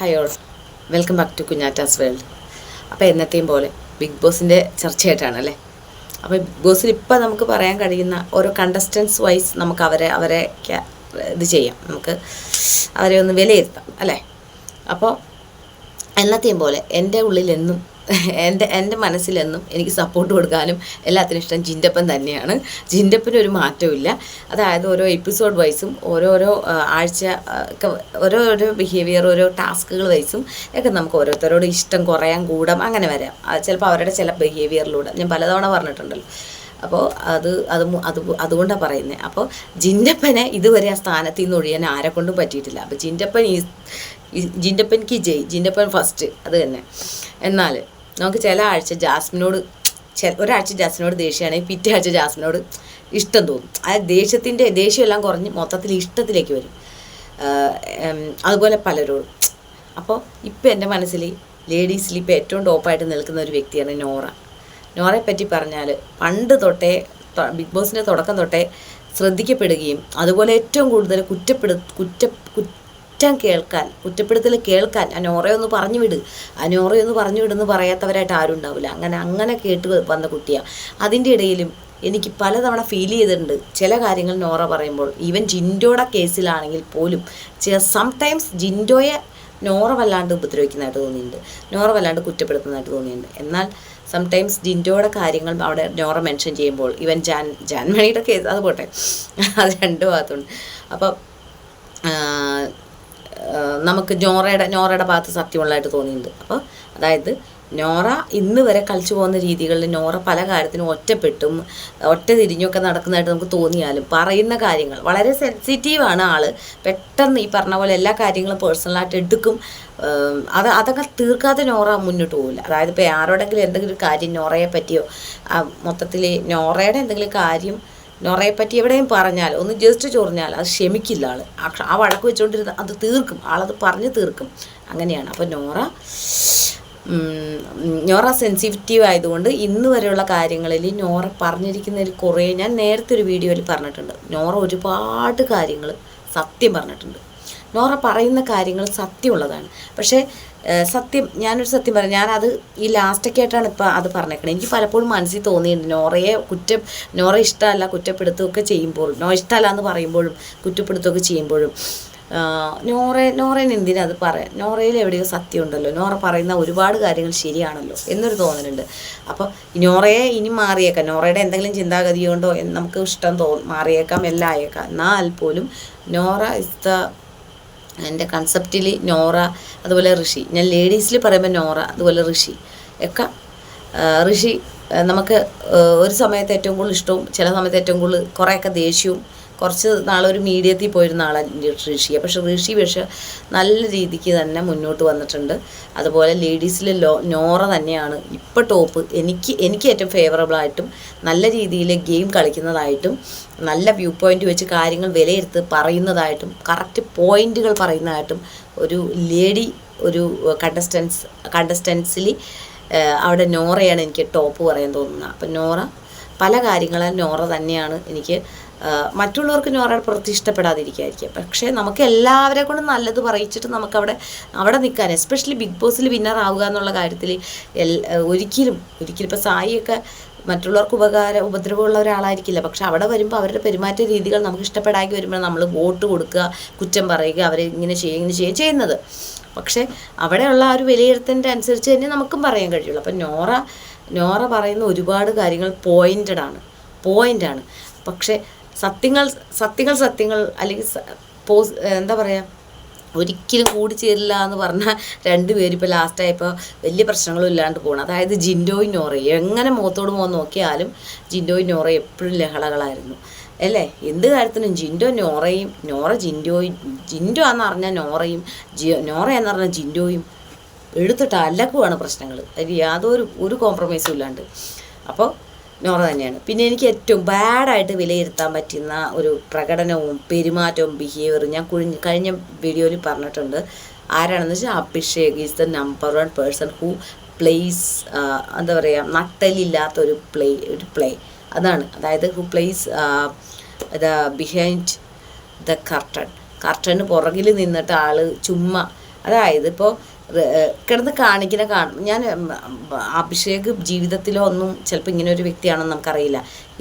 Hi all welcome back to Kunjatta's world അപ്പോൾ എന്നത്തെയും പോലെ ബിഗ് ബോസിന്റെ ചർച്ചയായിട്ടാണ് അല്ലേ അപ്പോൾ ബിഗ് ബോസിൽ ഇപ്പോൾ നമുക്ക് പറയാൻ കഴിയുന്ന ഓരോ കണ്ടസ്റ്റൻസ് വൈസ് നമുക്ക് അവരെ അവരെ ഇത് ചെയ്യാം. നമുക്ക് അവരെ ഒന്ന് വിലയിരുത്താം അല്ലേ? അപ്പോൾ എന്നത്തെയും പോലെ എന്റെ ഉള്ളിലെന്നും എന്റെ എന്റെ മനസ്സിലെന്നും എനിക്ക് സപ്പോർട്ട് കൊടുക്കാനും എല്ലാത്തിനും ഇഷ്ടം ജിന്റപ്പൻ തന്നെയാണ്. ജിന്റപ്പന് ഒരു മാറ്റമില്ല അതായത് ഓരോ എപ്പിസോഡ് വൈസും ഓരോരോ ആഴ്ച ഓരോരോ ബിഹേവിയർ ഓരോ ടാസ്കുകൾ വൈസും ഒക്കെ നമുക്ക് ഓരോരുത്തരോട് ഇഷ്ടം കുറയാൻ കൂടാം അങ്ങനെ വരാം. ചിലപ്പോൾ അവരുടെ ചില ബിഹേവിയറിലൂടെ ഞാൻ പലതവണ പറഞ്ഞിട്ടുണ്ടല്ലോ. അപ്പോൾ അത് അത് അത് അതുകൊണ്ടാണ് പറയുന്നത് അപ്പോൾ ജിന്റപ്പനെ ഇതുവരെ ആ സ്ഥാനത്ത് നിന്ന് ഒഴിയാൻ ആരെ കൊണ്ടും പറ്റിയിട്ടില്ല അപ്പോൾ ജിന്റപ്പൻ ഈ ജിന്റപ്പൻ കി ജയ് ജിന്റപ്പൻ ഫസ്റ്റ് അത് തന്നെ. എന്നാൽ നമുക്ക് ചില ആഴ്ച ജാസ്മിനോട് ഒരാഴ്ച ജാസ്മിനോട് ദേഷ്യമാണെങ്കിൽ പിറ്റേ ആഴ്ച ജാസ്മിനോട് ഇഷ്ടം തോന്നും. ആ ദേഷ്യത്തിന്റെ ദേഷ്യമെല്ലാം കുറഞ്ഞ് മൊത്തത്തിൽ ഇഷ്ടത്തിലേക്ക് വരും. അതുപോലെ പലരോടും. അപ്പോൾ ഇപ്പം എന്റെ മനസ്സിൽ ലേഡീസിൽ ഇപ്പോൾ ഏറ്റവും ടോപ്പായിട്ട് നിൽക്കുന്ന ഒരു വ്യക്തിയാണ് നോറ. നോറയെ പറ്റി പറഞ്ഞാൽ പണ്ട് തൊട്ടേ ബിഗ് ബോസിന്റെ തുടക്കം തൊട്ടേ ശ്രദ്ധിക്കപ്പെടുകയും അതുപോലെ ഏറ്റവും കൂടുതൽ കുറ്റപ്പെടു കുറ്റ കുറ്റം കേൾക്കാൻ കുറ്റപ്പെടുത്തൽ കേൾക്കാൻ അനോറയൊന്ന് നോറയൊന്ന് പറഞ്ഞു വിട്. അനോറയൊന്ന് നോറയൊന്ന് പറഞ്ഞു വിടുന്ന് പറയാത്തവരായിട്ട് ആരും ഉണ്ടാവില്ല. അങ്ങനെ അങ്ങനെ കേട്ട് വന്ന കുട്ടിയാണ് അതിന്റെ ഇടയിലും എനിക്ക് പലതവണ ഫീൽ ചെയ്തിട്ടുണ്ട്. ചില കാര്യങ്ങൾ നോറ പറയുമ്പോൾ ഈവൻ ജിൻഡോയുടെ കേസിലാണെങ്കിൽ പോലും സംടൈംസ് ജിൻഡോയെ നോറ വല്ലാണ്ട് ഉപദ്രവിക്കുന്നതായിട്ട് തോന്നിയിട്ടുണ്ട്. നോറ വല്ലാണ്ട് കുറ്റപ്പെടുത്തുന്നതായിട്ട് തോന്നിയിട്ടുണ്ട്. എന്നാൽ സംടൈംസ് ജിൻഡോയുടെ കാര്യങ്ങൾ അവിടെ നോറ മെൻഷൻ ചെയ്യുമ്പോൾ ഈവൻ ജാൻ ജാൻമണിയുടെ കേസ് അത് പോട്ടെ. അത് രണ്ട് ഭാഗത്തുണ്ട് അപ്പം നമുക്ക് നോറയുടെ നോറയുടെ ഭാഗത്ത് സത്യമുള്ളതായിട്ട് തോന്നിയിട്ടുണ്ട്. അപ്പോൾ അതായത് നോറ ഇന്ന് വരെ കളിച്ചു പോകുന്ന രീതികളിൽ നോറ പല കാര്യത്തിനും ഒറ്റപ്പെട്ടും ഒറ്റ തിരിഞ്ഞൊക്കെ നടക്കുന്നതായിട്ട് നമുക്ക് തോന്നിയാലും പറയുന്ന കാര്യങ്ങൾ വളരെ സെൻസിറ്റീവാണ് ആൾ. പെട്ടെന്ന് ഈ പറഞ്ഞ പോലെ എല്ലാ കാര്യങ്ങളും പേഴ്സണലായിട്ട് എടുക്കും. അത് അതൊക്കെ തീർക്കാതെ നോറ മുന്നോട്ട് പോകില്ല അതായത് ഇപ്പോൾ ആരോടെങ്കിലും എന്തെങ്കിലും കാര്യം നോറയെ പറ്റിയോ മൊത്തത്തിൽ നോറയുടെ എന്തെങ്കിലും കാര്യം നോറയെ പറ്റി എവിടെയും പറഞ്ഞാൽ ഒന്ന് ജസ്റ്റ് ചൊറിഞ്ഞാൽ അത് ക്ഷമിക്കില്ല ആൾ ആ വഴക്ക് വെച്ചുകൊണ്ടിരുന്ന അത് തീർക്കും. ആളത് പറഞ്ഞ് തീർക്കും. അങ്ങനെയാണ്. അപ്പോൾ നോറ നോറ സെൻസിറ്റീവ് ആയതുകൊണ്ട് ഇന്ന് വരെയുള്ള കാര്യങ്ങളിൽ നോറ പറഞ്ഞിരിക്കുന്നതിൽ കുറേ ഞാൻ നേരത്തെ ഒരു വീഡിയോയിൽ പറഞ്ഞിട്ടുണ്ട്. നോറ ഒരുപാട് കാര്യങ്ങൾ സത്യം പറഞ്ഞിട്ടുണ്ട്. നോറ പറയുന്ന കാര്യങ്ങൾ സത്യമുള്ളതാണ്. പക്ഷേ സത്യം ഞാനൊരു സത്യം പറയാം. ഞാനത് ഈ ലാസ്റ്റൊക്കെ ആയിട്ടാണ് ഇപ്പോൾ അത് പറഞ്ഞേക്കണേ. എനിക്ക് പലപ്പോഴും മനസ്സിൽ തോന്നിയിട്ടുണ്ട് നോറയെ കുറ്റ നോറ ഇഷ്ടമല്ല കുറ്റപ്പെടുത്തുകയൊക്കെ ചെയ്യുമ്പോൾ നോ ഇഷ്ടമല്ല എന്ന് പറയുമ്പോഴും കുറ്റപ്പെടുത്തുകയൊക്കെ ചെയ്യുമ്പോഴും നോറ നോറേന് എന്തിനാ അത് പറയാം? നോറയിൽ എവിടെയോ സത്യം ഉണ്ടല്ലോ. നോറ പറയുന്ന ഒരുപാട് കാര്യങ്ങൾ ശരിയാണല്ലോ എന്നൊരു തോന്നലുണ്ട്. അപ്പോൾ നോറയെ ഇനി മാറിയേക്കാം. നോറയുടെ എന്തെങ്കിലും ചിന്താഗതി കൊണ്ടോ നമുക്ക് ഇഷ്ടം തോ മാറിയേക്കാം എല്ലാം ആയേക്കാം. എന്നാൽ പോലും നോറ ഇസ് ദ എന്റെ കൺസെപ്റ്റിൽ നോറ അതുപോലെ ഋഷി. ഞാൻ ലേഡീസിൽ പറയുമ്പോൾ നോറ അതുപോലെ ഋഷി. ഒക്കെ ഋഷി നമുക്ക് ഒരു സമയത്ത് ഏറ്റവും കൂടുതൽ ഇഷ്ടവും ചില സമയത്ത് ഏറ്റവും കൂടുതൽ കുറേയൊക്കെ ദേഷ്യവും കുറച്ച് നാളൊരു മീഡിയത്തിൽ പോയിരുന്ന ആളാണ് ഋഷി. പക്ഷെ ഋഷി പക്ഷെ നല്ല രീതിക്ക് തന്നെ മുന്നോട്ട് വന്നിട്ടുണ്ട്. അതുപോലെ ലേഡീസിൽ ലോ നോറ തന്നെയാണ് ഇപ്പോൾ ടോപ്പ്. എനിക്ക് എനിക്ക് ഏറ്റവും ഫേവറബിളായിട്ടും നല്ല രീതിയിൽ ഗെയിം കളിക്കുന്നതായിട്ടും നല്ല വ്യൂ പോയിന്റ് വെച്ച് കാര്യങ്ങൾ വിലയിരുത്ത് പറയുന്നതായിട്ടും കറക്റ്റ് പോയിന്റുകൾ പറയുന്നതായിട്ടും ഒരു ലേഡി ഒരു കണ്ടസ്റ്റൻസ് കണ്ടസ്റ്റൻസിൽ അവിടെ നോറയാണ് എനിക്ക് ടോപ്പ് പറയാൻ തോന്നുന്നത്. അപ്പം നോറ പല കാര്യങ്ങളും നോറ തന്നെയാണ് എനിക്ക് മറ്റുള്ളവർക്ക് നോറയുടെ പ്രവൃത്തി പക്ഷേ നമുക്ക് എല്ലാവരെ കൊണ്ട് നല്ലത് പറയിച്ചിട്ട് നമുക്കവിടെ അവിടെ നിൽക്കാൻ എസ്പെഷ്യലി ബിഗ് ബോസിൽ വിന്നർ ആവുക എന്നുള്ള കാര്യത്തിൽ ഒരിക്കലും ഒരിക്കലും ഇപ്പോൾ സായിയൊക്കെ മറ്റുള്ളവർക്ക് ഉപകാര ഉപദ്രവമുള്ള ഒരാളായിരിക്കില്ല. പക്ഷെ അവിടെ വരുമ്പോൾ അവരുടെ പെരുമാറ്റ രീതികൾ നമുക്ക് ഇഷ്ടപ്പെടാക്കി വരുമ്പോൾ നമ്മൾ വോട്ട് കൊടുക്കുക കുറ്റം പറയുക അവരെ ഇങ്ങനെ ചെയ്യുക ഇങ്ങനെ ചെയ്യുക ചെയ്യുന്നത്. പക്ഷേ അവിടെയുള്ള ആ ഒരു വിലയിരുത്തലിന്റെ അനുസരിച്ച് തന്നെ നമുക്കും പറയാൻ കഴിയുള്ളൂ. അപ്പം നോറ നോറ പറയുന്ന ഒരുപാട് കാര്യങ്ങൾ പോയിന്റഡ് ആണ്. പോയിന്റാണ് പക്ഷേ സത്യങ്ങൾ സത്യങ്ങൾ സത്യങ്ങൾ അല്ലെങ്കിൽ പോസ് എന്താ പറയുക ഒരിക്കലും കൂടിച്ചേരില്ല എന്ന് പറഞ്ഞാൽ രണ്ടുപേരും ഇപ്പോൾ ലാസ്റ്റായപ്പോൾ വലിയ പ്രശ്നങ്ങളും ഇല്ലാണ്ട് പോകണം അതായത് ജിൻഡോയും നോറയും എങ്ങനെ മുഖത്തോട് മുഖം നോക്കിയാലും ജിൻഡോയും നോറയും എപ്പോഴും ലഹളകളായിരുന്നു. അല്ലേ? എന്ത് കാര്യത്തിനും ജിൻഡോ നോറയും നോറ ജിൻഡോയും ജിൻഡോ എന്ന് പറഞ്ഞാൽ നോറയും ജി നോറ എന്ന് പറഞ്ഞാൽ ജിൻഡോയും എടുത്തിട്ട് അലക്കുവാണ് പ്രശ്നങ്ങൾ അതിൽ യാതൊരു ഒരു കോംപ്രമൈസും ഇല്ലാണ്ട്. അപ്പോൾ നോറ തന്നെയാണ്. പിന്നെ എനിക്ക് ഏറ്റവും ബാഡായിട്ട് വിലയിരുത്താൻ പറ്റുന്ന ഒരു പ്രകടനവും പെരുമാറ്റവും ബിഹേവിയറും ഞാൻ കുഴിഞ്ഞ് കഴിഞ്ഞ വീഡിയോയിൽ പറഞ്ഞിട്ടുണ്ട്. ആരാണെന്ന് വെച്ചാൽ Abhishek is the number one person who plays എന്താ പറയുക നട്ടലില്ലാത്ത ഒരു പ്ലേ ഒരു പ്ലേ അതാണ്. അതായത് who plays the behind the curtain കർട്ടന് പുറകിൽ നിന്നിട്ട് ആൾ ചുമ്മാ അതായത് ഇപ്പോൾ കിടന്ന് കാണിക്കുന്ന കാണും ഞാൻ അഭിഷേക് ജീവിതത്തിലോ ഒന്നും ചിലപ്പോൾ ഇങ്ങനെ ഒരു വ്യക്തിയാണെന്ന് നമുക്കറിയില്ല.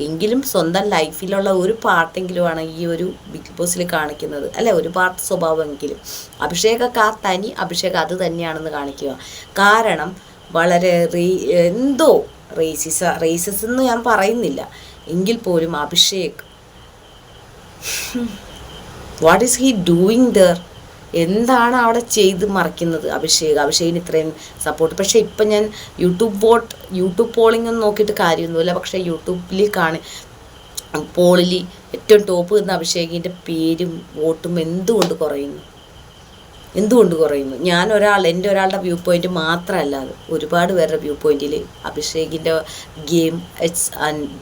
എങ്കിലും സ്വന്തം ലൈഫിലുള്ള ഒരു പാർട്ടെങ്കിലുമാണ് ഈ ഒരു ബിഗ് ബോസിൽ കാണിക്കുന്നത്. അല്ലെ ഒരു പാർട്ട് സ്വഭാവമെങ്കിലും. അഭിഷേകൊക്കെ ആ തനി അഭിഷേക് അത് തന്നെയാണെന്ന് കാണിക്കുക. കാരണം വളരെ എന്തോ റേസിസ റേസിസ് എന്ന് ഞാൻ പറയുന്നില്ല. എങ്കിൽ പോലും Abhishek what is he doing there എന്താണ് അവിടെ ചെയ്ത് മറിക്കുന്നത് അഭിഷേക്? അഭിഷേകിന് ഇത്രയും സപ്പോർട്ട് പക്ഷേ ഇപ്പം ഞാൻ യൂട്യൂബ് വോട്ട് യൂട്യൂബ് പോളിംഗ് ഒന്നും നോക്കിയിട്ട് കാര്യമൊന്നുമില്ല. പക്ഷേ യൂട്യൂബിൽ കാണി പോളിൽ ഏറ്റവും ടോപ്പ് നിന്ന അഭിഷേകിന്റെ പേരും വോട്ടും എന്തുകൊണ്ട് കുറയുന്നു? എന്തുകൊണ്ട് കുറയുന്നു? ഞാൻ ഒരാൾ എന്റെ ഒരാളുടെ വ്യൂ പോയിന്റ് മാത്രമല്ല അത്. ഒരുപാട് പേരുടെ വ്യൂ പോയിന്റിൽ അഭിഷേകിന്റെ game it's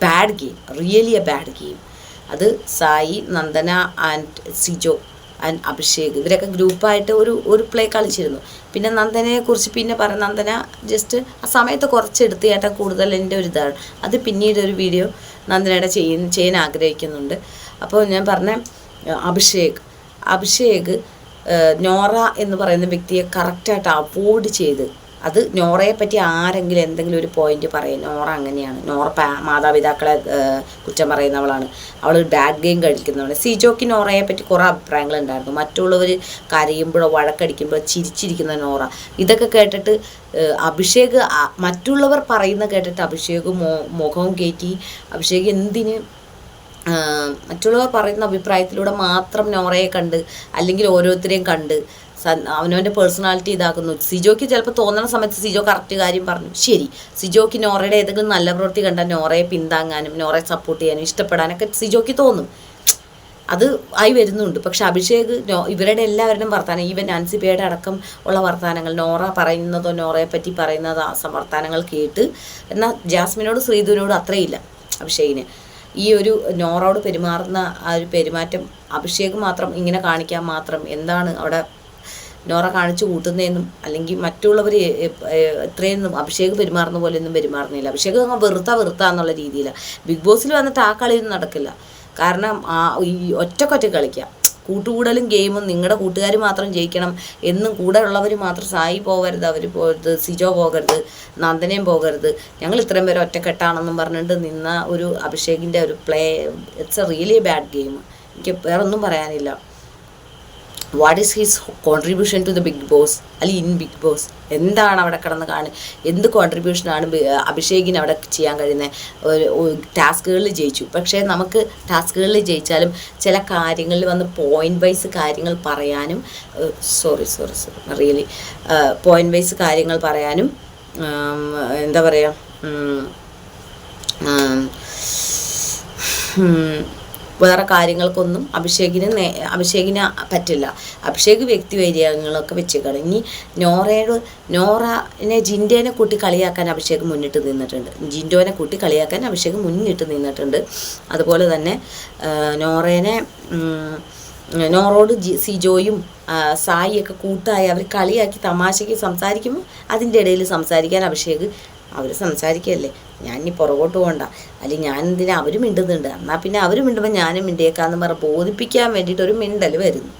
bad game really a bad game അത് സായി നന്ദന ആൻഡ് സിജോ അഭിഷേക്. ഇവരൊക്കെ ഗ്രൂപ്പായിട്ട് ഒരു ഒരു പ്ലേ കളിച്ചിരുന്നു. പിന്നെ നന്ദനയെ കുറിച്ച് പിന്നെ പറയാം നന്ദന ജസ്റ്റ് ആ സമയത്ത് കുറച്ചെടുത്ത് ചേട്ടൻ കൂടുതൽ എന്റെ ഒരു ഇതാണ്. അത് പിന്നീട് ഒരു വീഡിയോ നന്ദനയുടെ ചെയ്യാൻ ചെയ്യാൻ ആഗ്രഹിക്കുന്നുണ്ട്. അപ്പോൾ ഞാൻ പറഞ്ഞ അഭിഷേക്. അഭിഷേക് നോറ എന്ന് പറയുന്ന വ്യക്തിയെ കറക്റ്റായിട്ട് അവോയ്ഡ് ചെയ്ത് അത് നോറയെ പറ്റി ആരെങ്കിലും എന്തെങ്കിലും ഒരു പോയിന്റ് പറയും നോറ അങ്ങനെയാണ്. നോറ മാതാപിതാക്കളെ കുറ്റം പറയുന്നവളാണ്. അവൾ ഡാഡ് ഗെയിം കഴിക്കുന്നവളാണ് സിജോക്ക് നോറയെ പറ്റി കുറേ അഭിപ്രായങ്ങൾ ഉണ്ടായിരുന്നു. മറ്റുള്ളവർ കരയുമ്പോഴോ വഴക്കടിക്കുമ്പോഴോ ചിരിച്ചിരിക്കുന്ന നോറ. ഇതൊക്കെ കേട്ടിട്ട് അഭിഷേക് മറ്റുള്ളവർ പറയുന്ന കേട്ടിട്ട് അഭിഷേക് മോ മുഖവും കയറ്റി അഭിഷേക് എന്തിന് മറ്റുള്ളവർ പറയുന്ന അഭിപ്രായത്തിലൂടെ മാത്രം നോറയെ കണ്ട് അല്ലെങ്കിൽ ഓരോരുത്തരെയും കണ്ട് അവനവന്റെ പേഴ്സണാലിറ്റി ഇതാക്കുന്നു. സിജോയ്ക്ക് ചിലപ്പോൾ തോന്നുന്ന സമയത്ത് സിജോ കറക്റ്റ് കാര്യം പറഞ്ഞു. ശരി സിജോയ്ക്ക് നോറയുടെ ഏതെങ്കിലും നല്ല പ്രവൃത്തി കണ്ടാൽ നോറയെ പിന്താങ്ങാനും നോറയെ സപ്പോർട്ട് ചെയ്യാനും ഇഷ്ടപ്പെടാനൊക്കെ സിജോയ്ക്ക് തോന്നും. അത് ആയി വരുന്നുണ്ട്. പക്ഷെ അഭിഷേക് ഇവരുടെ എല്ലാവരുടെയും വർത്തമാനം ഈവൻ നാൻസിബയുടെ അടക്കം ഉള്ള വർത്തമാനങ്ങൾ നോറ പറയുന്നതോ നോറയെ പറ്റി പറയുന്നതോ വർത്തമാനങ്ങൾ കേട്ട് എന്നാൽ ജാസ്മിനോട് ശ്രീധുവിനോട് അത്രയില്ല അഭിഷേകിന്. ഈ ഒരു നോറോട് പെരുമാറുന്ന ആ ഒരു പെരുമാറ്റം അഭിഷേക് മാത്രം ഇങ്ങനെ കാണിക്കാൻ മാത്രം എന്താണ് അവിടെ നോറ കാണിച്ചു കൂട്ടുന്നതെന്നും അല്ലെങ്കിൽ മറ്റുള്ളവർ ഇത്രയൊന്നും അഭിഷേക് പെരുമാറുന്ന പോലെയൊന്നും പെരുമാറുന്നില്ല. അഭിഷേക് അങ്ങ് വെറുത്ത വെറുത്ത എന്നുള്ള രീതിയിലാണ് ബിഗ് ബോസിൽ വന്നിട്ട് ആ കളിയൊന്നും നടക്കില്ല. കാരണം ആ ഈ ഒറ്റക്കൊറ്റ കളിക്കാം. കൂട്ടുകൂടലും ഗെയിമും നിങ്ങളുടെ കൂട്ടുകാർ മാത്രം ജയിക്കണം. എന്നും കൂടെ ഉള്ളവർ മാത്രം സായി പോകരുത് അവർ പോകരുത് സിജോ പോകരുത് നന്ദനയും പോകരുത്. ഞങ്ങൾ ഇത്രയും പേര് ഒറ്റക്കെട്ടാണെന്നും പറഞ്ഞിട്ട് നിന്ന ഒരു അഭിഷേകിന്റെ ഒരു play it's a really bad game എനിക്ക് വേറൊന്നും പറയാനില്ല. What is his contribution to the big boss അല്ലെങ്കിൽ ഇൻ ബിഗ് ബോസ് എന്താണ് അവിടെ കിടന്ന് കാണുക? എന്ത് കോൺട്രിബ്യൂഷനാണ് അഭിഷേകിന് അവിടെ ചെയ്യാൻ കഴിയുന്നത്? ഒരു ടാസ്കുകളിൽ ജയിച്ചു. പക്ഷേ നമുക്ക് ടാസ്കുകളിൽ ജയിച്ചാലും ചില കാര്യങ്ങളിൽ വന്ന് പോയിന്റ് വൈസ് കാര്യങ്ങൾ പറയാനും sorry sorry sorry really point wise കാര്യങ്ങൾ പറയാനും എന്താ പറയുക വേറെ കാര്യങ്ങൾക്കൊന്നും അഭിഷേകിന് നേ അഭിഷേകിന് പറ്റില്ല. അഭിഷേക് വ്യക്തി വൈര്യങ്ങളൊക്കെ വെച്ചേക്കാണ്. ഇനി നോറയോട് നോറനെ ജിൻഡോനെ കൂട്ടി കളിയാക്കാൻ അഭിഷേക് മുന്നിട്ട് നിന്നിട്ടുണ്ട്. ജിൻഡോനെ കൂട്ടി കളിയാക്കാൻ അഭിഷേക് മുന്നിട്ട് നിന്നിട്ടുണ്ട്. അതുപോലെ തന്നെ നോറേനെ നോറോട് ജി സിജോയും സായിയൊക്കെ കൂട്ടായി അവർ കളിയാക്കി തമാശയ്ക്ക് സംസാരിക്കുമ്പോൾ അതിന്റെ ഇടയിൽ സംസാരിക്കാൻ അഭിഷേക് അവർ സംസാരിക്കുകയല്ലേ ഞാൻ ഇനി പുറകോട്ട് പോകണ്ട അല്ലെങ്കിൽ ഞാൻ എന്തിനാ അവർ മിണ്ടുന്നുണ്ട്. എന്നാൽ പിന്നെ അവർ മിണ്ടുമ്പോൾ ഞാനും മിണ്ടിയേക്കാന്ന് പറഞ്ഞ് ബോധിപ്പിക്കാൻ വേണ്ടിയിട്ട് ഒരു മിണ്ടൽ വരുന്നു.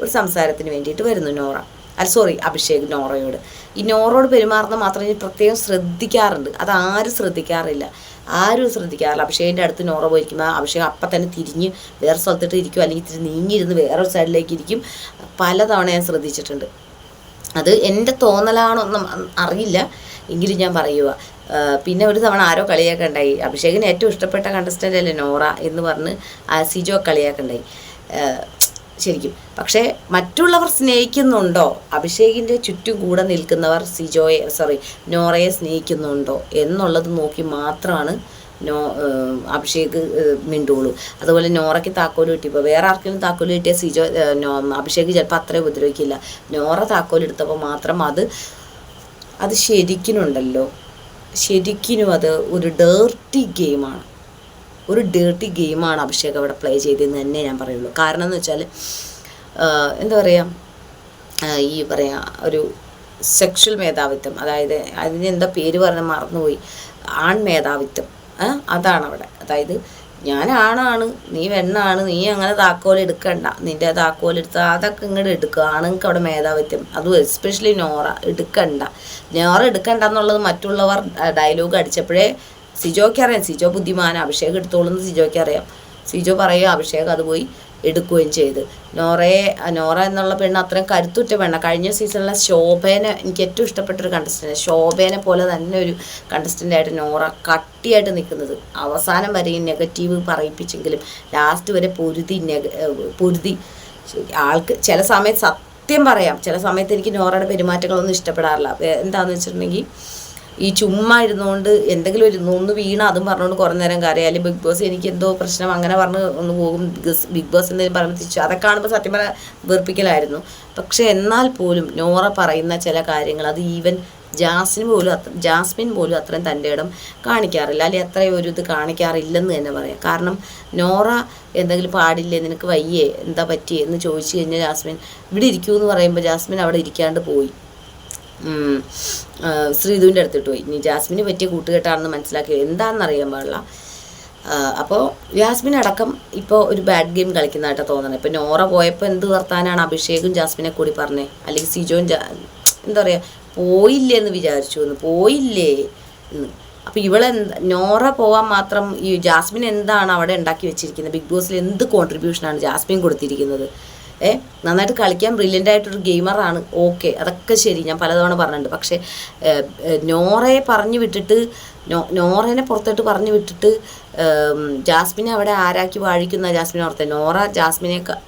ഒരു സംസാരത്തിന് വേണ്ടിയിട്ട് വരുന്നു നോറ. അല്ല സോറി അഭിഷേക് നോറയോട്. ഈ നോറോട് പെരുമാറുന്ന മാത്രം ഞാൻ പ്രത്യേകം ശ്രദ്ധിക്കാറുണ്ട്. അത് ആരും ശ്രദ്ധിക്കാറില്ല. ആരും ശ്രദ്ധിക്കാറില്ല. അഭിഷേകിന്റെ അടുത്ത് നോറ പോയിരിക്കുമ്പോൾ അഭിഷേക് അപ്പം തന്നെ തിരിഞ്ഞ് വേറെ സ്ഥലത്തിട്ട് ഇരിക്കും. അല്ലെങ്കിൽ ഇത്തിരി നീങ്ങിയിരുന്ന് വേറൊരു സൈഡിലേക്ക് ഇരിക്കും. പലതവണ ഞാൻ ശ്രദ്ധിച്ചിട്ടുണ്ട്. അത് എന്റെ തോന്നലാണോന്നും അറിയില്ല. എങ്കിലും ഞാൻ പറയുക പിന്നെ ഒരു തവണ ആരോ കളിയാക്കാൻ ഉണ്ടായി. അഭിഷേകിന് ഏറ്റവും ഇഷ്ടപ്പെട്ട കണ്ടസ്റ്റന്റ് അല്ലേ നോറ എന്ന് പറഞ്ഞ് സിജോ കളിയാക്കണ്ടായി ശരിക്കും. പക്ഷേ മറ്റുള്ളവർ സ്നേഹിക്കുന്നുണ്ടോ? അഭിഷേകിന്റെ ചുറ്റും കൂടെ നിൽക്കുന്നവർ സിജോയെ സോറി നോറയെ സ്നേഹിക്കുന്നുണ്ടോ എന്നുള്ളത് നോക്കി മാത്രമാണ് നോ അഭിഷേക് മിണ്ടോളൂ മിണ്ടുള്ളൂ. അതുപോലെ നോറയ്ക്ക് താക്കോൽ കിട്ടിയപ്പോൾ വേറെ ആർക്കെങ്കിലും താക്കോൽ കിട്ടിയ സിജോ നോ അഭിഷേക് ചിലപ്പോൾ അത്രയും ഉപദ്രവിക്കില്ല. നോറ താക്കോൽ എടുത്തപ്പോൾ മാത്രം അത് അത് ശരിക്കിനുണ്ടല്ലോ. ശരിക്കിനും അത് ഒരു ഡേർട്ടി ഗെയിമാണ് ഒരു ഡേർട്ടി ഗെയിമാണ് അഭിഷേക് അവിടെ പ്ലേ ചെയ്തതെന്ന് തന്നെ ഞാൻ പറയുള്ളൂ. കാരണം എന്ന് വെച്ചാൽ എന്താ പറയുക ഈ പറയാ ഒരു സെക്ഷൽ മേധാവിത്വം അതായത് അതിന് എന്താ പേര് പറഞ്ഞാൽ മറന്നുപോയി ആൺ മേധാവിത്വം. അതാണ് അവിടെ അതായത് ഞാൻ ആണാണ് നീ പെണ്ണാണ് നീ അങ്ങനെ താക്കോൽ എടുക്കണ്ട. നിന്റെ താക്കോൽ എടുത്ത് അതൊക്കെ ഇങ്ങോട്ട് എടുക്കുക ആണുങ്ങൾക്ക് അവിടെ മേധാവിത്യം അതും എസ്പെഷ്യലി നോറ. എടുക്കണ്ട. നോറ എടുക്കണ്ട എന്നുള്ളത് മറ്റുള്ളവർ ഡയലോഗ് അടിച്ചപ്പോഴേ സിജോയ്ക്ക് അറിയാം. സിജോ ബുദ്ധിമാൻ അഭിഷേകം എടുത്തോളുന്ന സിജോയ്ക്ക് അറിയാം. സിജോ പറയുക അഭിഷേക് അത് പോയി. എടുക്കുകയും ചെയ്ത്. നോറയെ നോറ എന്നുള്ള പെണ്ണ് അത്രയും കരുത്തുറ്റ പെണ്ണ. കഴിഞ്ഞ സീസണിലെ ശോഭേനെ എനിക്ക് ഏറ്റവും ഇഷ്ടപ്പെട്ടൊരു കണ്ടസ്റ്റന്റ് ശോഭേനെ പോലെ തന്നെ ഒരു കണ്ടസ്റ്റന്റായിട്ട് നോറ കട്ടിയായിട്ട് നിൽക്കുന്നത്. അവസാനം വരെയും നെഗറ്റീവ് പറയിപ്പിച്ചെങ്കിലും ലാസ്റ്റ് വരെ പൊരുതി നെഗ പൊരുതി. ആൾക്ക് ചില സമയത്ത് സത്യം പറയാം. ചില സമയത്ത് എനിക്ക് നോറയുടെ പെരുമാറ്റങ്ങളൊന്നും ഇഷ്ടപ്പെടാറില്ല. എന്താണെന്ന് വെച്ചിട്ടുണ്ടെങ്കിൽ ഈ ചുമ്മാ ഇരുന്നുകൊണ്ട് എന്തെങ്കിലും ഒരു ഒന്ന് വീണ അതും പറഞ്ഞുകൊണ്ട് കുറേ നേരം കരയാലും ബിഗ് ബോസ് എനിക്ക് എന്തോ പ്രശ്നം അങ്ങനെ പറഞ്ഞ് ഒന്ന് പോകും. ബിഗ് ബോസ് എന്തെങ്കിലും പറഞ്ഞ് തിരിച്ചു അതൊക്കെ കാണുമ്പോൾ സത്യം പറഞ്ഞാൽ വെറുപ്പിക്കലായിരുന്നു. പക്ഷേ എന്നാൽ പോലും നോറ പറയുന്ന ചില കാര്യങ്ങൾ അത് ഈവൻ ജാസ്മിൻ പോലും അത്ര ജാസ്മിൻ പോലും അത്രയും തന്റെ ഇടം കാണിക്കാറില്ല. അല്ലെങ്കിൽ അത്രയും ഒരു ഇത് കാണിക്കാറില്ലെന്ന് തന്നെ പറയാം. കാരണം നോറ എന്തെങ്കിലും പാടില്ലേ? നിനക്ക് വയ്യേ? എന്താ പറ്റിയേ? എന്ന് ചോദിച്ചു കഴിഞ്ഞാൽ ജാസ്മിൻ ഇവിടെ ഇരിക്കൂ എന്ന് പറയുമ്പോൾ ജാസ്മിൻ അവിടെ ഇരിക്കാണ്ട് പോയി. ശ്രീധുവിന്റെ അടുത്തിട്ട് പോയി. ഇനി ജാസ്മിന് പറ്റിയ കൂട്ടുകെട്ടാണെന്ന് മനസ്സിലാക്കി എന്താണെന്ന് അറിയാൻ പാടില്ല അപ്പോൾ ജാസ്മിൻ അടക്കം ഇപ്പോൾ ഒരു ബാഡ് ഗെയിം കളിക്കുന്നതായിട്ട് തോന്നണേ. ഇപ്പോൾ നോറ പോയപ്പോൾ എന്ത് വർത്താനാണ് അഭിഷേകും ജാസ്മിനെ കൂടി പറഞ്ഞേ? അല്ലെങ്കിൽ സിജോയും എന്താ പറയുക പോയില്ലേ എന്ന് വിചാരിച്ചു എന്ന്. പോയില്ലേ എന്ന്. അപ്പം ഇവളെ നോറ പോവാൻ മാത്രം ഈ ജാസ്മിൻ എന്താണ് അവിടെ ഉണ്ടാക്കി വെച്ചിരിക്കുന്നത്? ബിഗ് ബോസിൽ എന്ത് കോൺട്രിബ്യൂഷനാണ് ജാസ്മിൻ കൊടുത്തിരിക്കുന്നത്? ഏ നന്നായിട്ട് കളിക്കാൻ ബ്രില്യന്റ് ആയിട്ടൊരു ഗെയിമറാണ് ഓക്കെ അതൊക്കെ ശരി. ഞാൻ പലതവണ പറഞ്ഞിട്ടുണ്ട്. പക്ഷേ നോറയെ പറഞ്ഞു വിട്ടിട്ട് നോറേനെ പുറത്തോട്ട് പറഞ്ഞു വിട്ടിട്ട് ജാസ്മിനെ അവിടെ ആരാക്കി വാഴിക്കുന്ന ജാസ്മിനെ ഓർത്തെ. നോറ ജാസ്മിനേക്കാൾ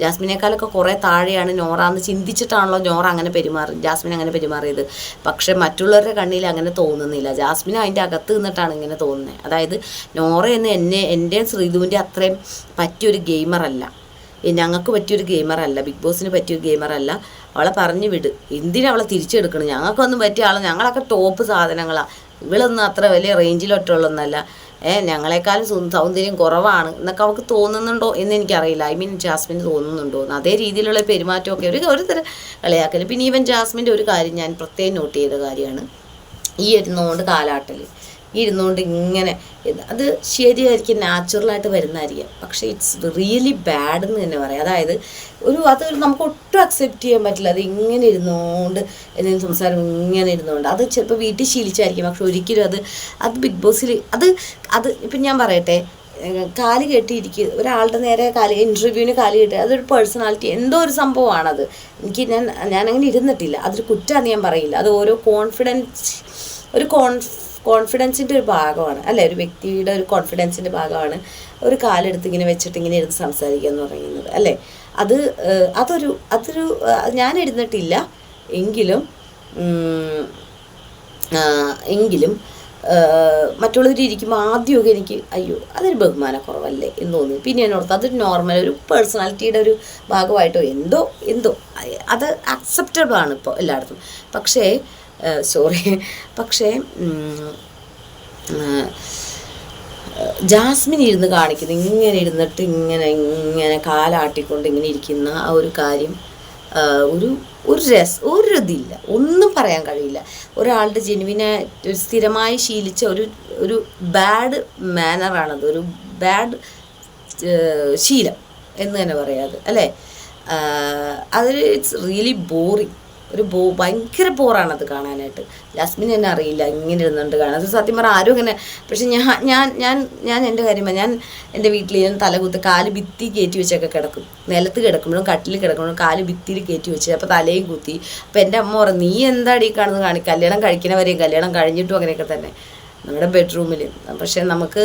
ജാസ്മിനേക്കാളൊക്കെ കുറേ താഴെയാണ് നോറ എന്ന് ചിന്തിച്ചിട്ടാണല്ലോ നോറ അങ്ങനെ പെരുമാറി ജാസ്മിൻ അങ്ങനെ പെരുമാറിയത്. പക്ഷെ മറ്റുള്ളവരുടെ കണ്ണിൽ അങ്ങനെ തോന്നുന്നില്ല. ജാസ്മിൻ അതിന്റെ അകത്ത് നിന്നിട്ടാണ് ഇങ്ങനെ തോന്നുന്നത് അതായത് നോറ എന്ന് എന്നെ എന്റെയും ശ്രീധുവിന്റെ അത്രയും പറ്റിയൊരു ഗെയിമറല്ല ഞങ്ങൾക്ക് പറ്റിയൊരു ഗെയിമറല്ല. ബിഗ് ബോസിന് പറ്റിയൊരു ഗെയിമറല്ല. അവളെ പറഞ്ഞു വിട്. എന്തിനാ അവളെ തിരിച്ചെടുക്കണം? ഞങ്ങൾക്കൊന്നും പറ്റിയ ആൾ ഞങ്ങളൊക്കെ ടോപ്പ് സാധനങ്ങളാണ് ഇവളൊന്നും അത്ര വലിയ റേഞ്ചിലൊട്ടുള്ളൊന്നല്ല ഏ ഞങ്ങളെക്കാളും സൗന്ദര്യം കുറവാണ് എന്നൊക്കെ അവൾക്ക് തോന്നുന്നുണ്ടോ എന്ന് എനിക്കറിയില്ല. ഐ മീൻ ജാസ്മിന് തോന്നുന്നുണ്ടോ അതേ രീതിയിലുള്ള പെരുമാറ്റമൊക്കെ ഒരു ഒരു തരം കളിയാക്കൽ പിന്നെ ഈവൻ ജാസ്മിന്റെ ഒരു കാര്യം ഞാൻ പ്രത്യേകം നോട്ട് ചെയ്ത കാര്യമാണ്. ഈ ഇരുന്നുകൊണ്ട് കാലാട്ടൽ ഇരുന്നുകൊണ്ട് ഇങ്ങനെ അത് ശരിയായിരിക്കും നാച്ചുറലായിട്ട് വരുന്നതായിരിക്കും. പക്ഷേ ഇറ്റ്സ് റിയലി ബാഡ് എന്ന് തന്നെ പറയാം. അതായത് ഒരു അത് നമുക്ക് ഒട്ടും അക്സെപ്റ്റ് ചെയ്യാൻ പറ്റില്ല. അത് ഇങ്ങനെ ഇരുന്നുകൊണ്ട് എന്തെങ്കിലും സംസാരം ഇങ്ങനെ ഇരുന്നുകൊണ്ട്. അത് ചിലപ്പോൾ വീട്ടിൽ ശീലിച്ചായിരിക്കും. പക്ഷെ ഒരിക്കലും അത് അത് ബിഗ് ബോസിൽ അത് അത് ഇപ്പം ഞാൻ പറയട്ടെ കാൽ കെട്ടിയിരിക്കുക ഒരാളുടെ നേരെ കാൽ ഇന്റർവ്യൂവിന് കാൽ കെട്ടി അതൊരു പേഴ്സണാലിറ്റി എന്തോ ഒരു സംഭവമാണത്. എനിക്ക് ഞാൻ ഞാനങ്ങനെ ഇരുന്നിട്ടില്ല. അതൊരു കുറ്റമാണെന്ന് ഞാൻ പറയില്ല. അത് ഓരോ കോൺഫിഡൻസ് ഒരു കോൺഫ് കോൺഫിഡൻസിന്റെ ഒരു ഭാഗമാണ്. അല്ലെ? ഒരു വ്യക്തിയുടെ ഒരു കോൺഫിഡൻസിന്റെ ഭാഗമാണ് ഒരു കാലെടുത്ത് ഇങ്ങനെ വെച്ചിട്ട് ഇങ്ങനെ ഇരുന്ന് സംസാരിക്കുക എന്ന് പറയുന്നത്. അല്ലേ? അത് അതൊരു അതൊരു ഞാൻ ഇരുന്നിട്ടില്ല എങ്കിലും എങ്കിലും മറ്റുള്ളവർ ഇരിക്കുമ്പോൾ ആദ്യമൊക്കെ എനിക്ക് അയ്യോ അതൊരു ബഹുമാനക്കുറവല്ലേ എന്ന് തോന്നി. പിന്നെ എന്നോർത്ത് അതൊരു നോർമൽ ഒരു പേഴ്സണാലിറ്റിയുടെ ഒരു ഭാഗമായിട്ടോ എന്തോ എന്തോ അത് അക്സെപ്റ്റബിൾ ആണ് ഇപ്പോൾ എല്ലായിടത്തും. പക്ഷേ സോറി. പക്ഷേ ജാസ്മിൻ ഇരുന്ന് കാണിക്കുന്നു. ഇങ്ങനെ ഇരുന്നിട്ട് ഇങ്ങനെ ഇങ്ങനെ കാലാട്ടിക്കൊണ്ട് ഇങ്ങനെ ഇരിക്കുന്ന ആ ഒരു കാര്യം ഒരു ഒരു രസ ഒരു ഇതില്ല. ഒന്നും പറയാൻ കഴിയില്ല. ഒരാളുടെ ജെനുവിനെ ഒരു സ്ഥിരമായി ശീലിച്ച ഒരു ഒരു ബാഡ് മാനറാണത് ഒരു ബാഡ് ശീലം എന്ന് തന്നെ പറയാത് അല്ലേ? അതൊരു ഇറ്റ്സ് റിയലി ബോറിങ് ഒരു ബോ ഭയങ്കര ബോറാണത് കാണാനായിട്ട്. ജാസ്മിൻ എന്നെ അറിയില്ല ഇങ്ങനെ ഇരുന്നുണ്ട് കാണാൻ. അത് സത്യം പറഞ്ഞാൽ ആരും ഇങ്ങനെ പക്ഷെ ഞാൻ ഞാൻ ഞാൻ ഞാൻ എന്റെ കാര്യം പറയാം. ഞാൻ എന്റെ വീട്ടിൽ ഞാൻ തലകുത്ത് കാൽ ഭിത്തി കയറ്റി വെച്ചൊക്കെ കിടക്കും. നിലത്ത് കിടക്കുമ്പോഴും കട്ടിൽ കിടക്കുമ്പോഴും കാൽ ഭിത്തിയിൽ കയറ്റി വെച്ച് അപ്പോൾ തലയും കുത്തി. അപ്പോൾ എന്റെ അമ്മ പറഞ്ഞു നീ എന്താടി കാണുന്നത് കാണി കല്യാണം കഴിക്കണവരെയും കല്യാണം കഴിഞ്ഞിട്ടും അങ്ങനെയൊക്കെ തന്നെ. നമ്മുടെ ബെഡ്റൂമിൽ പക്ഷേ നമുക്ക്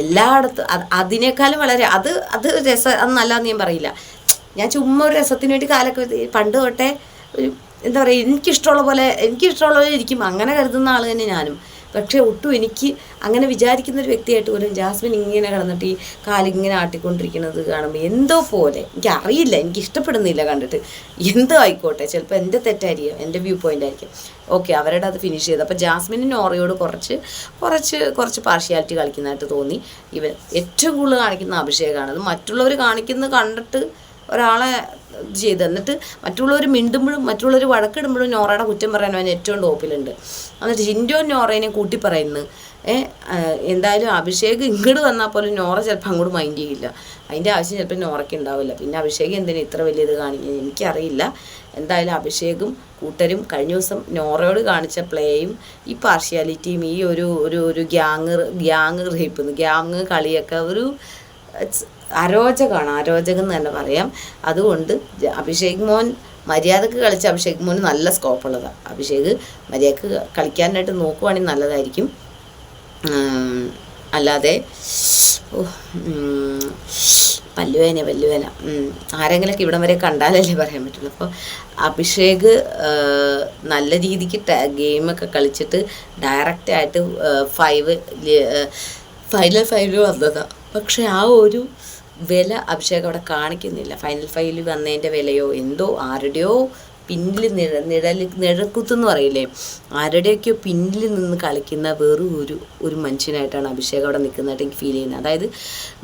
എല്ലായിടത്തും അത് അതിനേക്കാളും വളരെ അത് അത് രസം അത് നല്ലതെന്ന് ഞാൻ പറയില്ല. ഞാൻ ചുമ്മാ ഒരു രസത്തിന് വേണ്ടി കാലൊക്കെ പണ്ട് തൊട്ടേ ഒരു എന്താ പറയുക എനിക്കിഷ്ടമുള്ള പോലെ എനിക്കിഷ്ടമുള്ള പോലെ ഇരിക്കും. അങ്ങനെ കരുതുന്ന ആൾ തന്നെ ഞാനും. പക്ഷേ ഒട്ടും എനിക്ക് അങ്ങനെ വിചാരിക്കുന്ന ഒരു വ്യക്തിയായിട്ട് പോലും ജാസ്മിൻ ഇങ്ങനെ കിടന്നിട്ട് ഈ കാലിങ്ങനെ ആട്ടിക്കൊണ്ടിരിക്കുന്നത് കാണുമ്പോൾ എന്തോ പോലെ. എനിക്ക് അറിയില്ല എനിക്ക് ഇഷ്ടപ്പെടുന്നില്ല കണ്ടിട്ട്. എന്തോ ആയിക്കോട്ടെ ചിലപ്പോൾ എന്റെ തെറ്റായിരിക്കും എന്റെ വ്യൂ പോയിന്റ് ആയിരിക്കും. ഓക്കെ അവരുടെ അത് ഫിനിഷ് ചെയ്ത്. അപ്പോൾ ജാസ്മിന് നോറയോട് കുറച്ച് കുറച്ച് കുറച്ച് പാർഷ്യാലിറ്റി കളിക്കുന്നതായിട്ട് തോന്നി. ഇവൻ ഏറ്റവും കൂടുതൽ കാണിക്കുന്ന അഭിഷേകമാണ് അത് മറ്റുള്ളവർ കാണിക്കുന്നത് കണ്ടിട്ട് ഒരാളെ ചെയ്ത്. എന്നിട്ട് മറ്റുള്ളവർ മിണ്ടുമ്പോഴും മറ്റുള്ളവർ വഴക്കിടുമ്പോഴും നോറയുടെ കുറ്റം പറയാൻ അവൻ ഏറ്റവും ടോപ്പിലുണ്ട്. എന്നിട്ട് ജിൻഡോ നോറേനെ കൂട്ടി പറയുന്നു എന്തായാലും അഭിഷേക് ഇങ്ങോട്ട് വന്നാൽ പോലും നോറ ചിലപ്പോൾ അങ്ങോട്ട് മൈൻഡ് ചെയ്യില്ല. അതിന്റെ ആവശ്യം ചിലപ്പോൾ നോറയ്ക്ക് ഉണ്ടാവില്ല. പിന്നെ അഭിഷേക് എന്തിനാ ഇത്ര വലിയത് കാണിക്കുന്നത് എനിക്കറിയില്ല. എന്തായാലും അഭിഷേകും കൂട്ടരും കഴിഞ്ഞ ദിവസം നോറയോട് കാണിച്ച പ്ലേയും ഈ പാർഷ്യാലിറ്റിയും ഈ ഒരു ഒരു ഒരു ഗ്യാങ് ഗ്യാങ് റേപ്പ് ഗ്യാങ് കളിയൊക്കെ ഒരു അരോചകമാണ് അരോചകം എന്ന് തന്നെ പറയാം. അതുകൊണ്ട് അഭിഷേക് മോൻ മര്യാദയ്ക്ക് കളിച്ച അഭിഷേക് മോന് നല്ല സ്കോപ്പ് ഉള്ളതാണ് അഭിഷേക് മര്യാദയ്ക്ക് കളിക്കാനായിട്ട് നോക്കുവാണെങ്കിൽ നല്ലതായിരിക്കും. അല്ലാതെ പല്ലുവേന പല്ലുവേന ആരെങ്കിലൊക്കെ ഇവിടം വരെ കണ്ടാലല്ലേ പറയാൻ പറ്റുള്ളൂ. അപ്പോൾ അഭിഷേക് നല്ല രീതിക്ക് ഗെയിമൊക്കെ കളിച്ചിട്ട് ഡയറക്റ്റായിട്ട് ഫൈവ് ഫൈനൽ ഫൈവിൽ വന്നതാണ് പക്ഷെ ആ ഒരു വില അഭിഷേക് അവിടെ കാണിക്കുന്നില്ല. ഫൈനൽ ഫൈവിൽ വന്നതിന്റെ വിലയോ എന്തോ ആരുടെയോ പിന്നിൽ നിഴ നിഴൽ നിഴൽക്കുത്തെന്ന് പറയില്ലേ? ആരുടെയൊക്കെയോ പിന്നിൽ നിന്ന് കളിക്കുന്ന വെറും ഒരു ഒരു മനുഷ്യനായിട്ടാണ് അഭിഷേക് അവിടെ നിൽക്കുന്നതായിട്ട് എനിക്ക് ഫീൽ ചെയ്യുന്നത്. അതായത്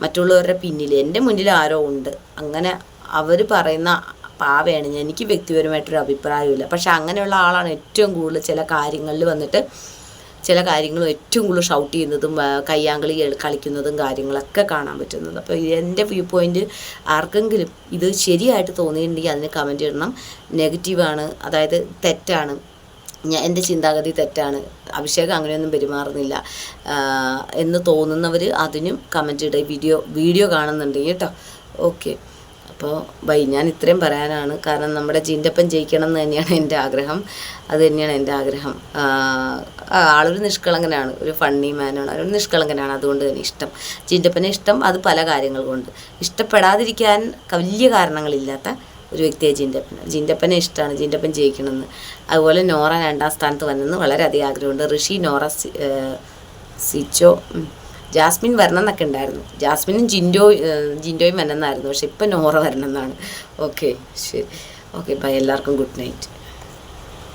മറ്റുള്ളവരുടെ പിന്നിൽ എന്റെ മുന്നിൽ ആരോ ഉണ്ട്. അങ്ങനെ അവർ പറയുന്ന പാവയാണ്. എനിക്ക് വ്യക്തിപരമായിട്ടൊരു അഭിപ്രായമില്ല പക്ഷെ അങ്ങനെയുള്ള ആളാണ് ഏറ്റവും കൂടുതൽ ചില കാര്യങ്ങളിൽ വന്നിട്ട് ചില കാര്യങ്ങളും ഏറ്റവും കൂടുതൽ ഷൗട്ട് ചെയ്യുന്നതും കയ്യാങ്കളി കളിക്കുന്നതും കാര്യങ്ങളൊക്കെ കാണാൻ പറ്റുന്നത്. അപ്പോൾ എന്റെ വ്യൂ പോയിന്റ് ആർക്കെങ്കിലും ഇത് ശരിയായിട്ട് തോന്നിയിട്ടുണ്ടെങ്കിൽ അതിന് കമന്റ് ഇടണം. നെഗറ്റീവാണ് അതായത് തെറ്റാണ്. ഞാൻ എന്റെ ചിന്താഗതി തെറ്റാണ്. അഭിഷേകം അങ്ങനെയൊന്നും പെരുമാറുന്നില്ല. എന്ന് തോന്നുന്നവർ അതിനും കമന്റ് ഇടുക. വീഡിയോ വീഡിയോ കാണുന്നുണ്ടെങ്കിൽ കേട്ടോ. ഓക്കെ അപ്പോൾ ബൈ ഞാൻ ഇത്രയും പറയാനാണ്. കാരണം നമ്മുടെ ജീന്റെപ്പം ജയിക്കണം എന്ന് തന്നെയാണ് എന്റെ ആഗ്രഹം. അത് തന്നെയാണ് എന്റെ ആഗ്രഹം. ആളൊരു നിഷ്കളങ്കനാണ്. ഒരു ഫണ്ണി മാനാണ് ഒരു നിഷ്കളങ്കനാണ്. അതുകൊണ്ട് തന്നെ ഇഷ്ടം. ജീന്റെപ്പനെ ഇഷ്ടം അത് പല കാര്യങ്ങൾ കൊണ്ട്. ഇഷ്ടപ്പെടാതിരിക്കാൻ വലിയ കാരണങ്ങളില്ലാത്ത ഒരു വ്യക്തിയെ ജിന്റപ്പൻ ജിന്റപ്പനെ ഇഷ്ടമാണ്. ജിന്റപ്പൻ ജയിക്കണമെന്ന്. അതുപോലെ നോറ രണ്ടാം സ്ഥാനത്ത് വന്നെന്ന് വളരെയധികം ആഗ്രഹമുണ്ട്. ഋഷി നോറ സിച്ചോ. ജാസ്മിൻ വരണം എന്നൊക്കെ ഉണ്ടായിരുന്നു. ജാസ്മിനും ജിൻഡോ ജിൻഡോയും വരണമെന്നായിരുന്നു. പക്ഷെ ഇപ്പം നോറ വരണം എന്നാണ് ഓക്കെ ശരി. Okay bye. എല്ലാവർക്കും ഗുഡ് നൈറ്റ്.